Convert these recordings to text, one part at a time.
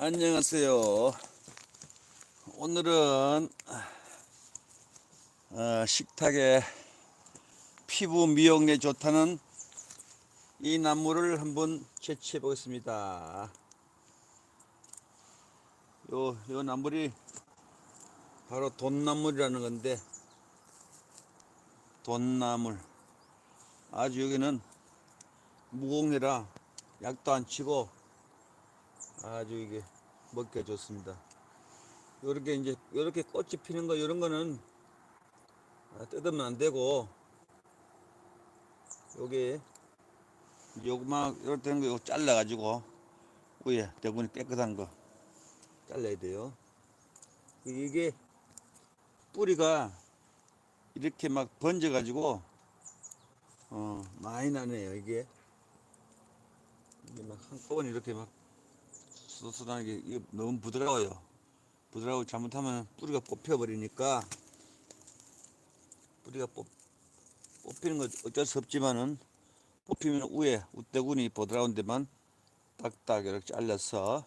안녕하세요. 오늘은 어, 식탁에 피부 미용에 좋다는 이 나무를 한번 채취해 보겠습니다. 요, 요 나물이 바로 돈나물이라는 건데, 돈나물. 아주 여기는 무공이라 약도 안 치고 아주 이게 먹기가 좋습니다. 요렇게 이제 요렇게 꽃이 피는 거 이런 거는 아, 뜯으면 안 되고 요게 요만 요렇게 되는 거 잘라 가지고 위에 대군이 깨끗한 거 잘라야 돼요. 이게 뿌리가 이렇게 막 번져 가지고 어 많이 나네요 이게 이게 막 한꺼번에 이렇게 막 수수하게 이게 너무 부드러워요. 부드러워 잘못하면 뿌리가 뽑혀버리니까 뿌리가 뽑, 뽑히는 건 어쩔 수 없지만은 뽑히면 위에 우대군이 부드러운 데만 딱딱 이렇게 잘라서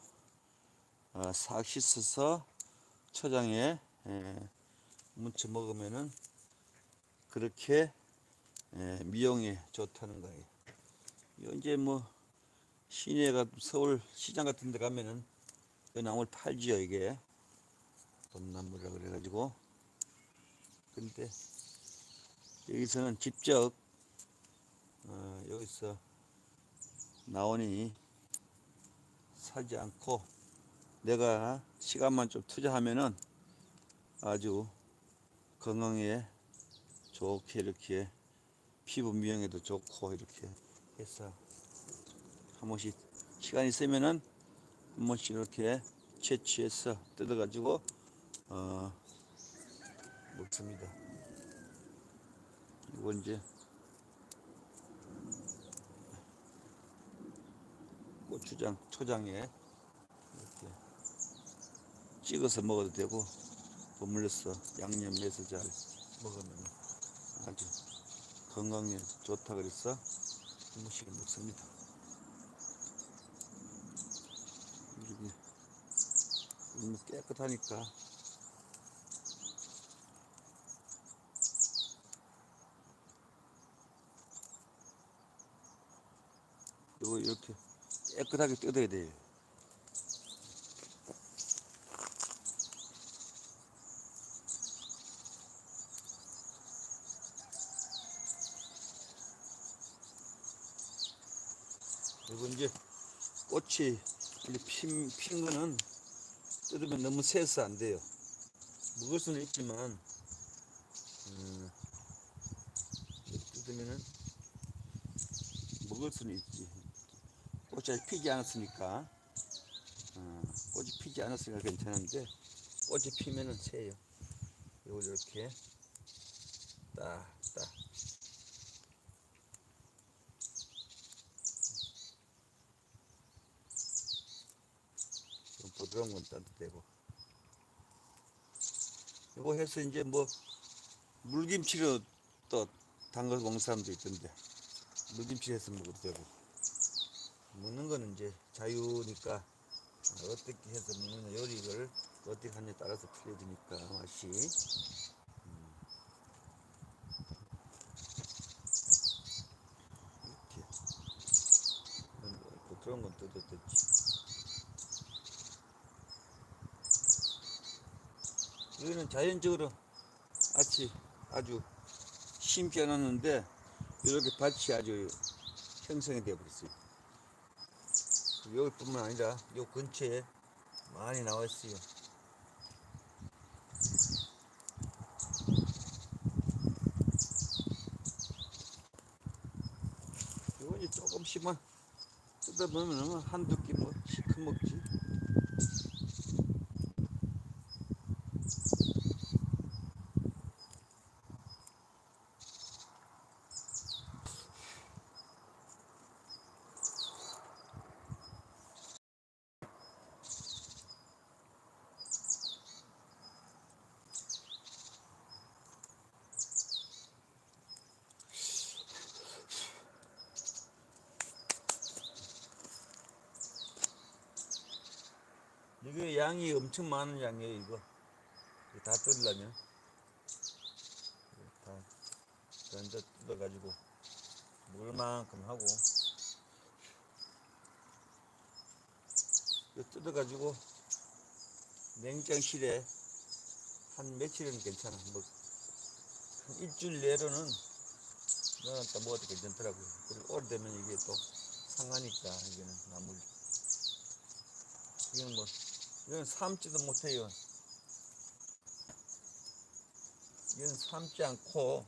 어, 싹 씻어서 초장에 에, 묻혀 먹으면은 그렇게 에, 미용에 좋다는 거예요. 이제 뭐 시내가 서울 시장 같은 데 가면은 이 나무를 팔지요 이게. 돈나무라 그래가지고. 근데 여기서는 직접 어, 여기서 나오니 사지 않고 내가 시간만 좀 투자하면은 아주 건강에 좋게 이렇게 피부 미용에도 좋고 이렇게 해서 한 번씩 시간 있으면은 한 번씩 이렇게 채취해서 뜯어가지고 어 먹습니다. 이거 이제 고추장, 초장에 이렇게 찍어서 먹어도 되고 버물려서 양념해서 잘 먹으면 아주 건강에 좋다 그래서 한 번씩 먹습니다. 이게 너무 깨끗하니까 이거 이렇게 깨끗하게 뜯어야 돼요. 그리고 이제 꽃이 이렇게 핀, 핀 거는 뜯으면 너무 세서 안 돼요. 먹을 수는 있지만, 음, 뜯으면은 먹을 수는 있지. 꽃이 아직 피지 않았으니까, 어, 꽃이 피지 않았으니까 괜찮은데, 꽃이 피면은 새요. 이걸 이렇게 딱, 딱. 좀 부드러운 건 따도 되고. 이거 해서 이제 뭐 물김치로 또 담궈 먹는 사람도 있던데 물김치 해서 먹어도 되고 먹는 거는 이제 자유니까 어떻게 해서 먹느냐 요리를 어떻게 하느냐에 따라서 틀려지니까 맛이 음. 이렇게 이런 거 부드러운 건 뜯어도 됐지 여기는 자연적으로 아치 아주 심지 않았는데 이렇게 밭이 아주 형성이 되어 버렸어요. 여기뿐만 아니라 요 근처에 많이 나와 있어요. 이제 조금씩만 뜯어보면 한두 끼뭐 시큼 먹지. 양이 엄청 많은 양이에요 이거. 다 뜯으려면. 다 먼저 뜯어가지고 먹을 만큼 하고. 이거 뜯어가지고 냉장실에 한 며칠은 괜찮아. 뭐한 일주일 내로는 넣어놨다 먹어도 괜찮더라고요. 그리고 오래되면 이게 또 상하니까 이게는 나물 이거는 뭐 이건 삶지도 못해요 이건 삶지 않고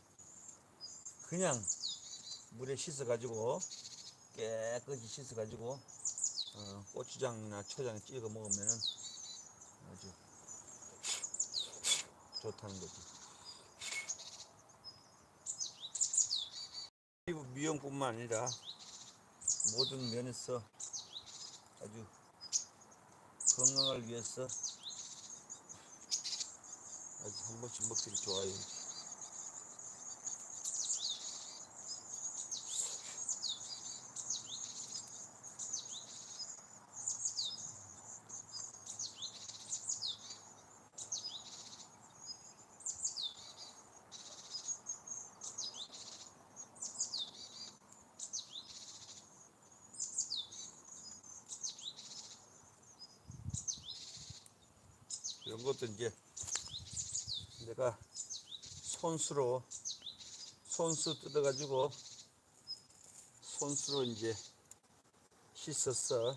그냥 물에 씻어 가지고 깨끗이 씻어 가지고 어, 고추장이나 초장 찍어 먹으면은 아주 좋다는 거지. 피부 미용뿐만 아니라 모든 면에서 아주 건강을 위해서 한 번씩 먹기를 좋아요. 것도 이제 내가 손수로 손수 뜯어가지고 손수로 이제 씻어서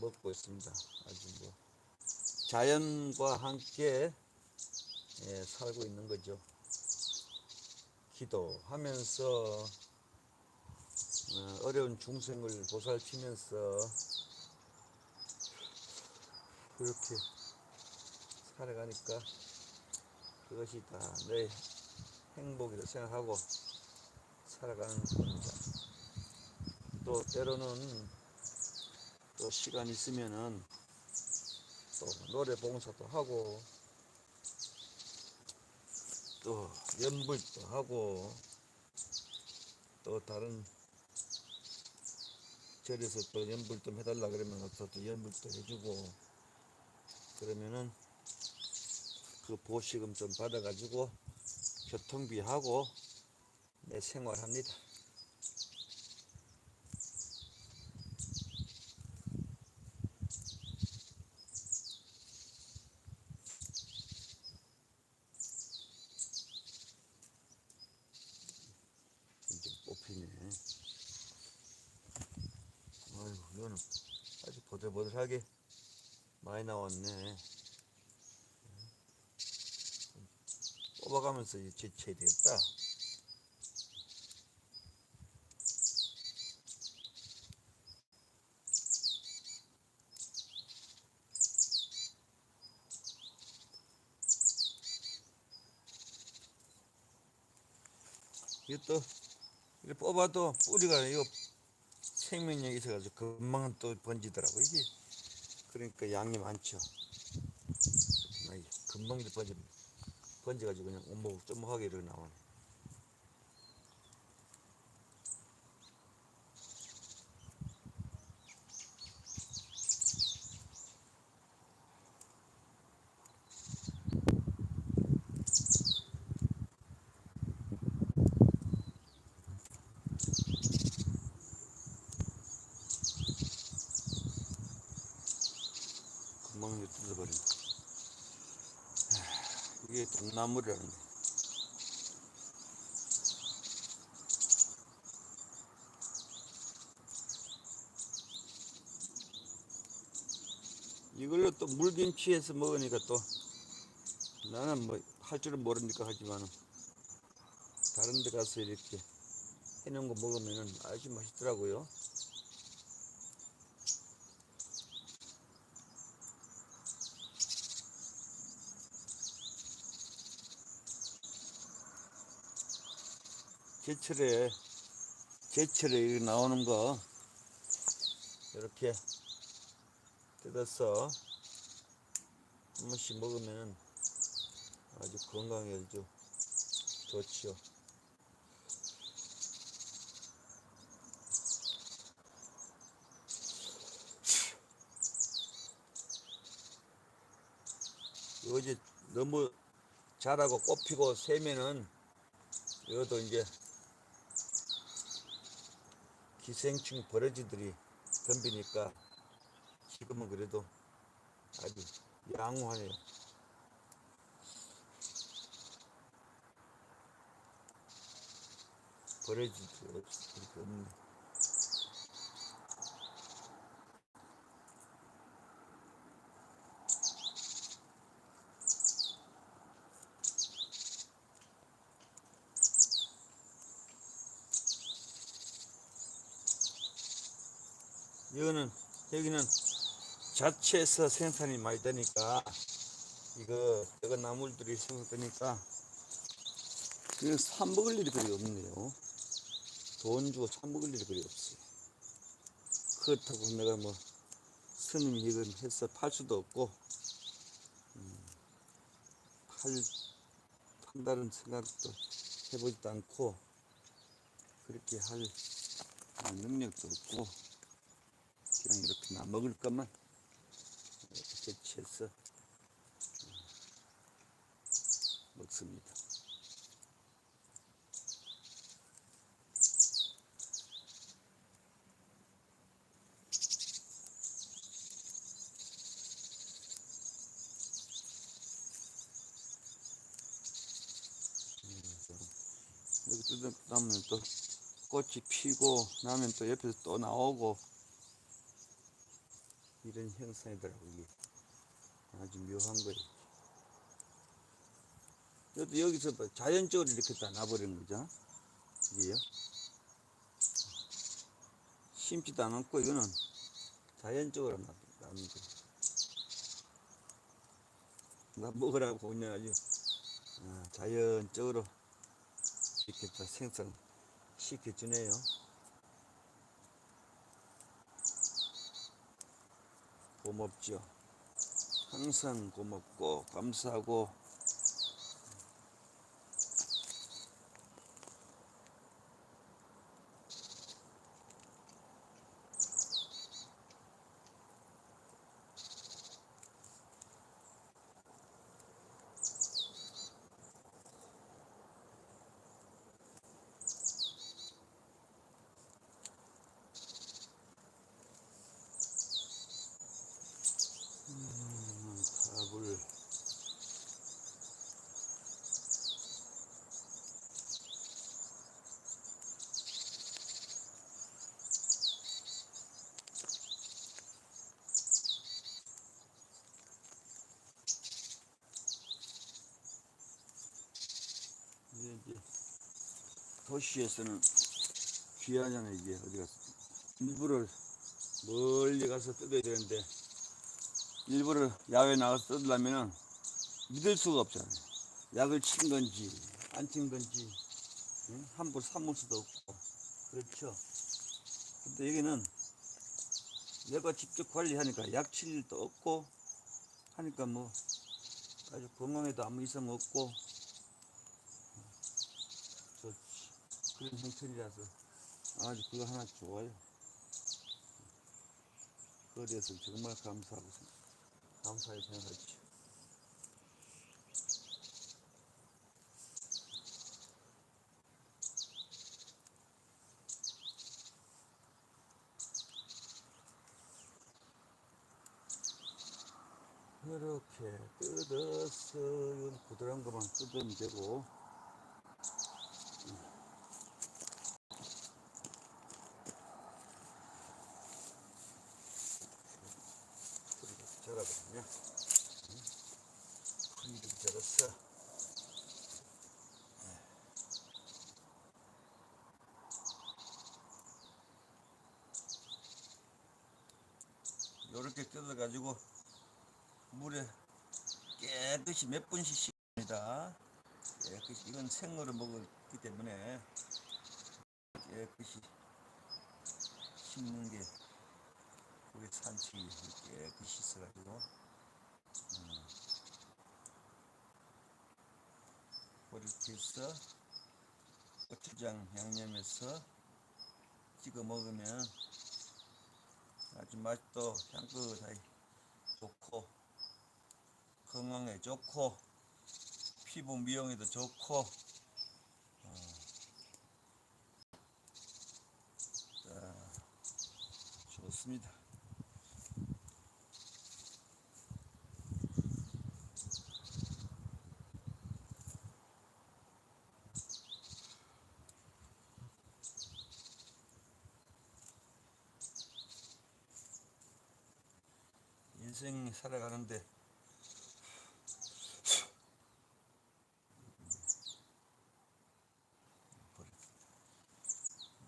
먹고 있습니다. 아주 뭐 자연과 함께 예, 살고 있는 거죠. 기도하면서 어, 어려운 중생을 보살피면서 그렇게 살아가니까 그것이 다 내 행복이라 생각하고 살아가는 겁니다. 또 때로는 또 시간 있으면은 또 노래 봉사도 하고 또 연불도 하고 또 다른 절에서 또 연불 좀 해달라 그러면 또, 또 연불도 해주고 그러면은 그 보시금 좀 받아가지고 교통비 하고 내 생활합니다. 이제 뽑히네. 아이고, 이거는 아주 보들보들하게 많이 나왔네. 뽑아가면서 제쳐야 되겠다. 이것도 이렇게 뽑아도 뿌리가 이거 생명력이 있어가지고 금방 또 번지더라고 이게 그러니까 양이 많죠. 금방 번지 번져가지고 그냥 온목 쪼목하게 이렇게 나오네. 금방 이렇게 뜯어버리네. 이게 동 나물이라는 거. 이걸로 또 물김치해서 먹으니까 또 나는 뭐 할 줄은 모르니까 하지만은 다른 데 가서 이렇게 해놓은 거 먹으면은 아주 맛있더라고요. 제철에 제철에 나오는 거 이렇게 뜯어서 한 번씩 먹으면 아주 건강에 아주 좋지요. 이제 너무 자라고 꽃피고 세면은 이것도 이제 기생충 버러지들이 덤비니까 지금은 그래도 아주 양호하네요. 그렇게 없네. 이거는 여기는 자체에서 생산이 많이 되니까 이거 이거 나물들이 생산되니까 이거 사 먹을 일이 그리 없네요. 돈 주고 사 먹을 일이 그리 없어요. 그렇다고 내가 뭐 스님이 이건 해서 팔 수도 없고 음, 팔 판다는 생각도 해보지도 않고 그렇게 할 능력도 없고 그냥 이렇게 나 먹을 것만 이렇게 채취해서 먹습니다. 여기 뜯어 나면 또 꽃이 피고 나면 또 옆에서 또 나오고 이런 형상이더라고 이게 아주 묘한 거예요. 여기 여기서 봐. 자연적으로 이렇게 다 나버리는 거죠. 이게요. 심지도 않았고 이거는 자연적으로 나, 나는 거. 나 먹으라고 그냥 아주 아, 자연적으로 이렇게 다 생성 시켜주네요. 고맙죠. 항상 고맙고 감사하고 밥을 이게 이제 도시에서는 귀하잖아요 이게 어디 가서 일부러 멀리 가서 뜯어야 되는데 일부러 야외 나가서 뜯으려면은 믿을 수가 없잖아요. 약을 친 건지 안 친 건지 응? 함부로 사물 수도 없고 그렇죠. 근데 여기는 내가 직접 관리하니까 약 칠 일도 없고 하니까 뭐 아주 건강에도 아무 이상 없고 좋지. 그런 형편이라서 아주 그거 하나 좋아요. 그에 대해서 정말 감사하고 감사히 생각하죠. 이렇게 뜯어서 이건 부드러운 것만 뜯으면 되고 절하거든요. 풀이를 절었어. 요렇게 뜯어가지고 물에 깨끗이 몇 분씩 씻습니다. 깨끗이 이건 생으로 먹었기 때문에 깨끗이 씻는 게 우리 산책이 깨끗이 씻어가지고 음, 그렇게 해서 고추장 양념해서 찍어 먹으면 아주 맛도 향긋하게 좋고 건강 건강에 좋고 피부 미용에도 좋고 어. 자, 좋습니다. 인생 살아가는데.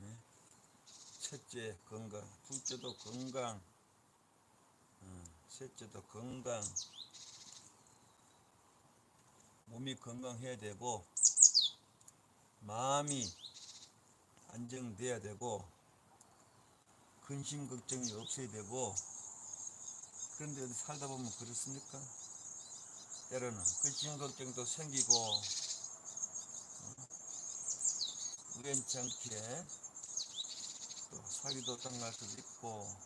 네. 첫째 건강, 둘째도 건강, 어, 셋째도 건강, 몸이 건강해야 되고 마음이 안정돼야 되고 근심 걱정이 없어야 되고 그런데 어디 살다 보면 그렇습니까? 때로는 근심 걱정도 생기고 어? 우연찮게 또 사기도 당할 수도 있고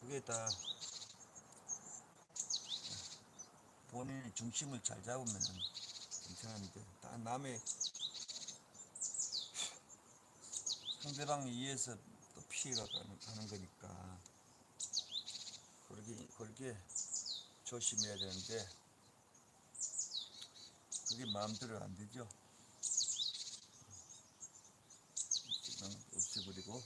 그게 다 본인의 중심을 잘 잡으면 괜찮은데 다 남의 상대방에 의해서 또 피해가 가는, 가는 거니까 그렇게 그렇게 조심해야 되는데 그게 마음대로 안 되죠. 그냥 없애버리고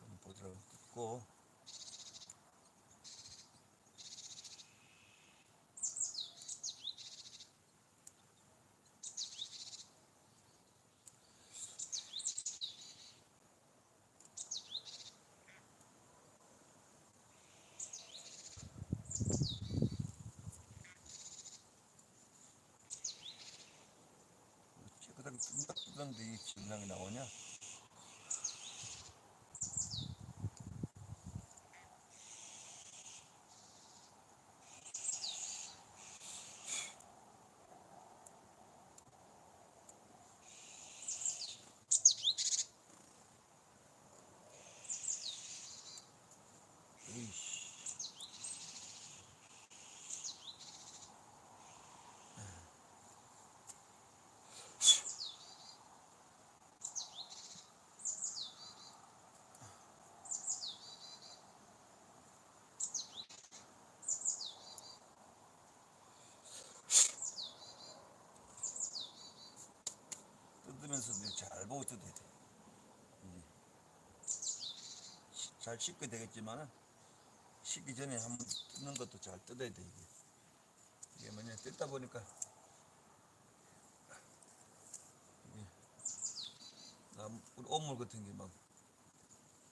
그럼 보더라고 듣고 깨끗하게 뜯는데 이 질량이 나오냐? 이씨. 뜯어야 돼. 시- 잘 씻게 되겠지만은 씻기 전에 한번 뜯는 것도 잘 뜯어야 돼 이게. 이게 뭐냐 뜯다 보니까 이게 나무 오물 같은 게 막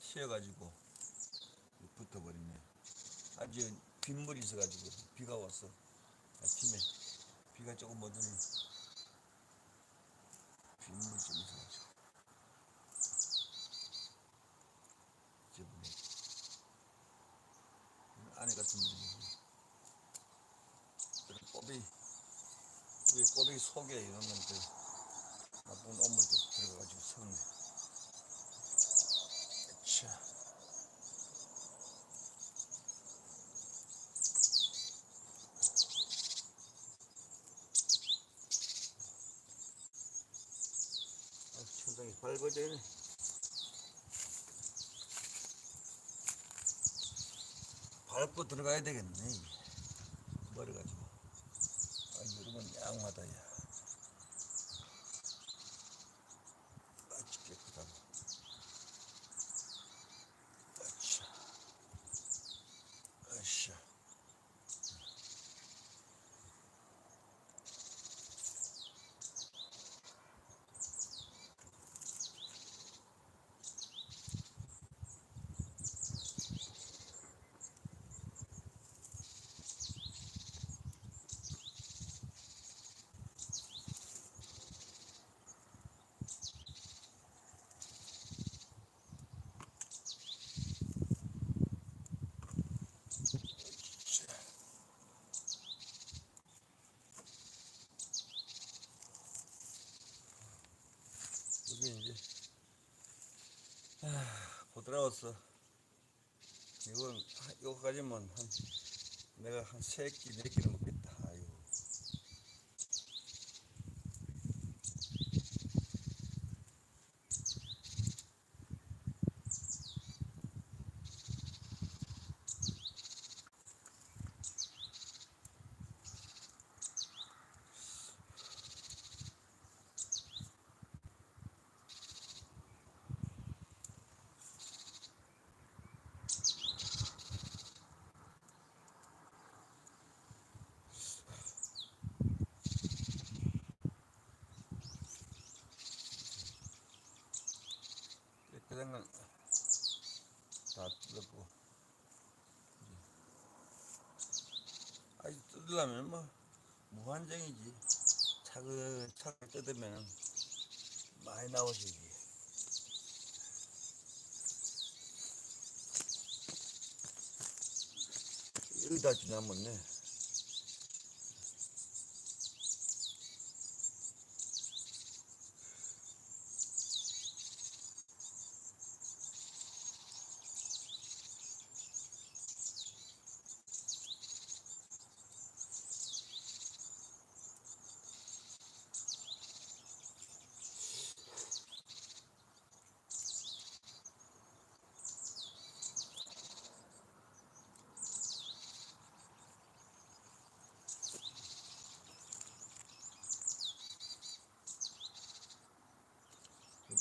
튀어가지고 붙어버리네. 아주 빗물이 있어가지고 비가 왔어 아침에 비가 조금 오더니 빗물 좀 있어가지고 지저분해 안에 같은 물이 꼬비 꼬비 속에 이런 건데 나쁜 오물도 들어가가지고 썩네. 자. 아, 천장이 밟아져 있네. 밟고 들어가야 되겠네 머리 가지고. 아 여러분 양마다 야 아주 깨끗하고 아차 아샤 부드러웠어. 이건 하- 이거 가지면 한 내가 한 세 끼, 네 끼는 먹겠다. 아유. 깨끗한 건 다 뜯었고. 아직 뜯으려면 뭐 무한정이지. 차근차근 뜯으면 많이 나오지. 여기다 지나면 네.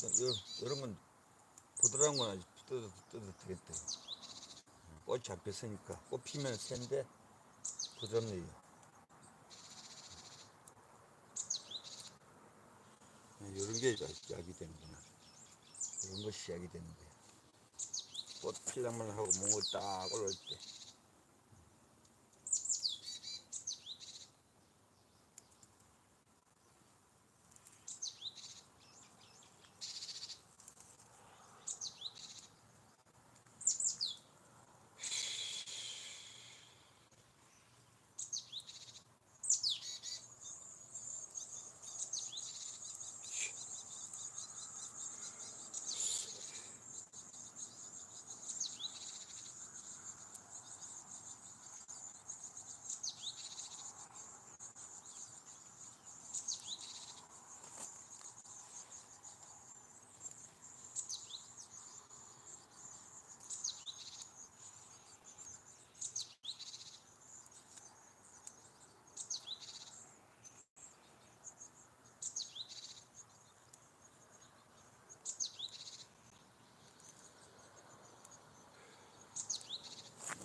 이런 건 부드러운 건 아직 뜯어도 뜯어도 되겠다. 꽃이 잡혔으니까 꽃 피면 새인데 부드럽네요. 이런 게 약- 약이 되는구나. 이런 것이 약이 되는 거야. 꽃 피려면 하고 몽을 딱 올라올 때.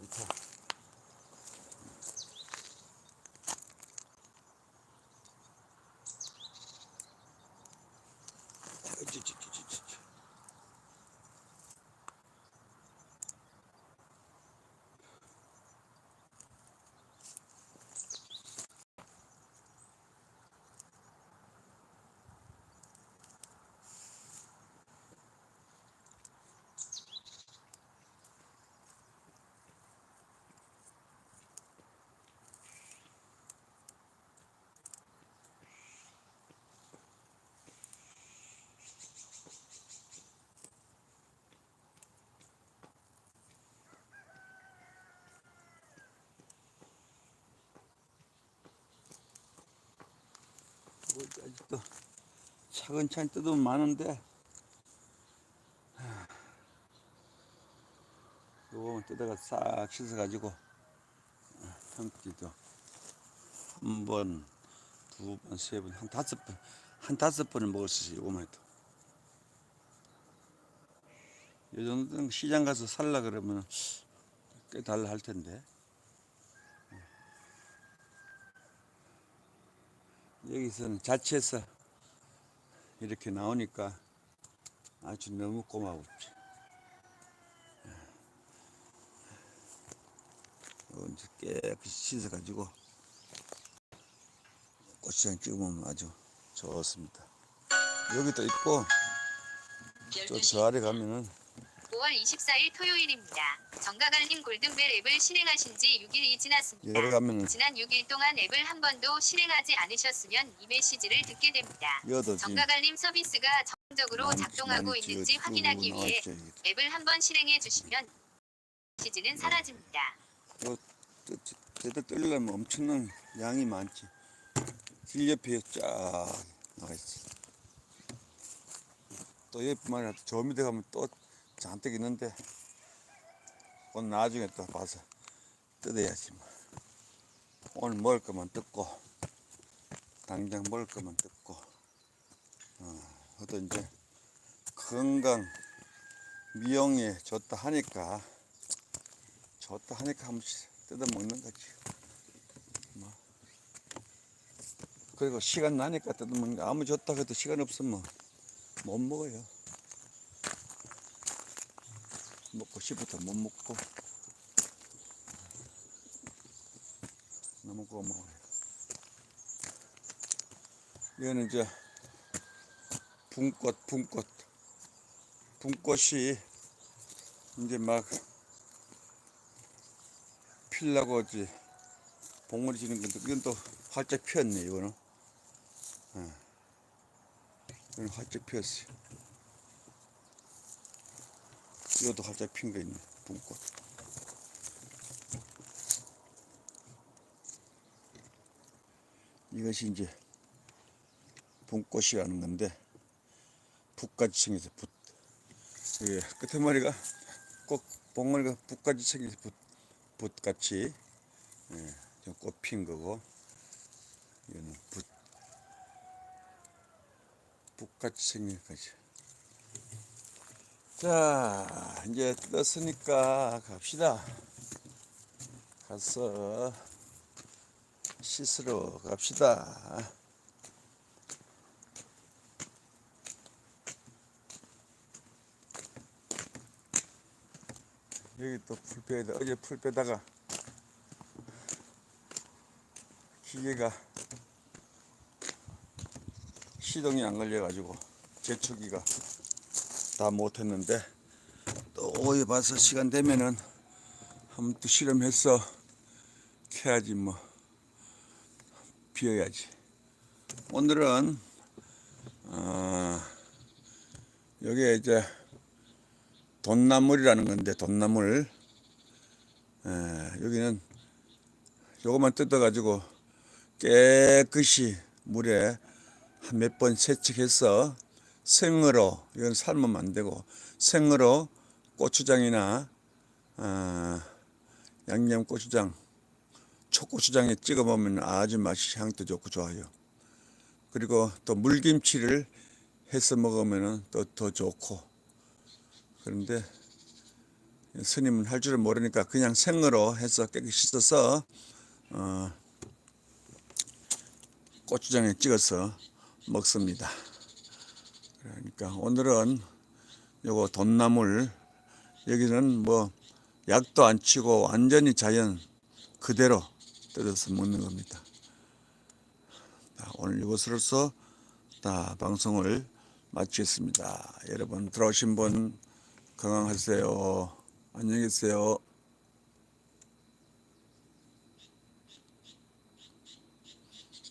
많다. 아, 뭐 아직도 차근차근 뜯으면 많은데 하, 요거만 뜯어가 싹 씻어가지고 한 끼도 한 번, 두 번, 세 번, 한 다섯 번, 한 다섯 번을 먹을 수 있어요. 요거만 해도. 이 정도는 시장 가서 살라 그러면 꽤 달라 할 텐데. 여기서는 자체에서 이렇게 나오니까 아주 너무 고마웠지. 어, 이제 깨끗이 씻어가지고 고추장 찍으면 아주 좋습니다. 여기도 있고 또저 아래 가면은 5월 24일 토요일입니다. 정가갈림 골든벨 앱을 실행하신 지 6일이 지났습니다. 가면은 지난 6일 동안 앱을 한 번도 실행하지 않으셨으면 이 메시지를 듣게 됩니다. 정가갈림 서비스가 적으로 많이- 작동하고 있는지 쭉 확인하기 위해 나왔죠, 이게. 앱을 한 번 실행해 주시면 시즈는 사라집니다. 제대로 뜰려면 엄청난 양이 많지. 길 옆에 쫙 나와 있어. 또 옆만 해도 저 밑에 가면 또 잔뜩 있는데, 오늘 나중에 또 봐서 뜯어야지 뭐. 오늘 먹을 거만 뜯고, 당장 먹을 거만 뜯고, 어, 어떤 이제 건강, 미용에 좋다 하니까, 좋다 하니까 한 번씩 뜯어 먹는 거지. 뭐. 그리고 시간 나니까 뜯어 먹는 거. 아무 좋다 해도 시간 없으면 못 먹어요. 먹고 싶어도 못 먹고. 너무 고마워요. 이거는 이제 붕꽃, 붕꽃. 붕꽃이 이제 막 필라고 하지 봉우리 지는 건데 이건 또 활짝 피었네 이거는 예. 이건 활짝 피었어 이것도 활짝 핀거 있네. 붕꽃. 이것이 이제 붕꽃이라는 건데 붓까지 생겨서 붓. 이게 끝에 머리가 꼭 봉머리가 붓까지 생겨서 붓 붓같이 예, 좀 꽃핀 거고 이거는 붓. 붓같이 생긴 거지. 자 이제 떴으니까 갑시다. 가서 씻으러 갑시다. 여기 또 풀 빼다 어제 풀 빼다가 기계가 시동이 안 걸려가지고 제초기가 다 못했는데 또 오해 봐서 시간 되면은 한번 또 실험해서 캐야지 뭐. 비워야지. 오늘은 어, 여기에 이제 돈나물이라는 건데 돈나물. 에, 여기는 요것만 뜯어가지고 깨끗이 물에 한 몇 번 세척해서 생으로 이건 삶으면 안 되고 생으로 고추장이나 어, 양념 고추장 초고추장에 찍어 먹으면 아주 맛이 향도 좋고 좋아요. 그리고 또 물김치를 해서 먹으면 또 더 좋고 그런데 스님은 할 줄을 모르니까 그냥 생으로 해서 깨끗이 씻어서 어, 고추장에 찍어서 먹습니다. 그러니까 오늘은 요거 돈나물 여기는 뭐 약도 안 치고 완전히 자연 그대로 뜯어서 먹는 겁니다. 자, 오늘 이것으로서 다 방송을 마치겠습니다. 여러분 들어오신 분 건강하세요. 안녕히 계세요.